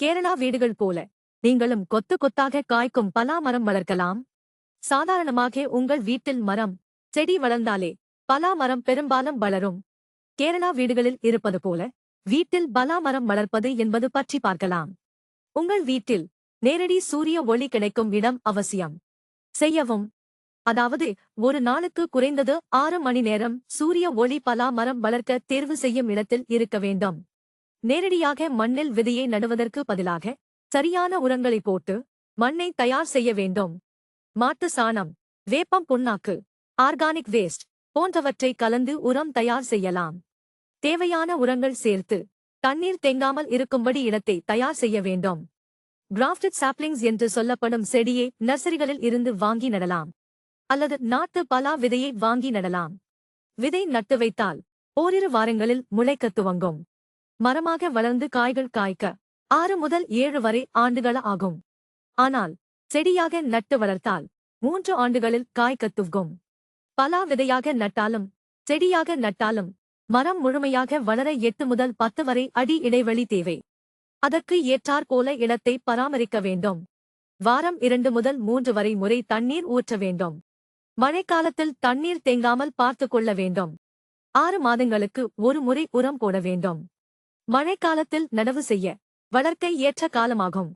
கேரளா வீடுகள் போல. நீங்களும் கொத்து கொத்தாக காய்க்கும் பலா மரம் வளர்க்கலாம். சாதாரணமாக உங்கள் வீட்டில் மரம் செடி வளர்ந்தாலே பலா மரம் பெரும்பாலும் வளரும். கேரளா வீடுகளில் இருப்பது போல வீட்டில் பலா மரம் வளர்ப்பது என்பது பற்றி பார்க்கலாம். உங்கள் வீட்டில் நேரடி சூரிய ஒளி கிடைக்கும் இடம் அவசியம். செய்யவும். அதாவது ஒரு நாளுக்கு குறைந்தது ஆறு மணி நேரம் சூரிய ஒளி பலா மரம் வளர்க்க தேர்வு செய்யும் இடத்தில் இருக்க வேண்டும். நேரடியாக மண்ணில் விதையை நடுவதற்கு பதிலாக சரியான உரங்களை போட்டு மண்ணை தயார் செய்ய வேண்டும். மாட்டு சாணம் வேப்பம் புண்ணாக்கு ஆர்கானிக் வேஸ்ட் போன்றவற்றை கலந்து உரம் தயார் செய்யலாம். தேவையான உரங்கள் சேர்த்து தண்ணீர் தேங்காமல் இருக்கும்படி இடத்தை தயார் செய்ய வேண்டும். கிராஃப்டட் சாப்ளிங்ஸ் என்று சொல்லப்படும் செடியை நர்சரிகளில் இருந்து வாங்கி நடலாம். அல்லது நாட்டு பலா விதையை வாங்கி நடலாம். விதை நட்டு வைத்தால் ஓரிரு வாரங்களில் முளைக்கத் துவங்கும். மரமாக வளர்ந்து காய்கள் காய்க்க ஆறு முதல் ஏழு வரை ஆண்டுகள் ஆகும். ஆனால் செடியாக நட்டு வளர்த்தால் மூன்று ஆண்டுகளில் காய்க்கத் பலா விதையாக நட்டாலும் செடியாக நட்டாலும் மரம் முழுமையாக வளர எட்டு முதல் பத்து வரை அடி இடைவெளி தேவை. அதற்கு ஏற்றாற்போல இடத்தை பராமரிக்க வேண்டும். வாரம் இரண்டு முதல் மூன்று வரை முறை தண்ணீர் ஊற்ற வேண்டும். மழைக்காலத்தில் தண்ணீர் தேங்காமல் பார்த்துக் கொள்ள வேண்டும். ஆறு மாதங்களுக்கு ஒரு முறை உரம் போட வேண்டும். மழைக்காலத்தில் நடவு செய்ய வளர்க்க ஏற்ற காலமாகும்.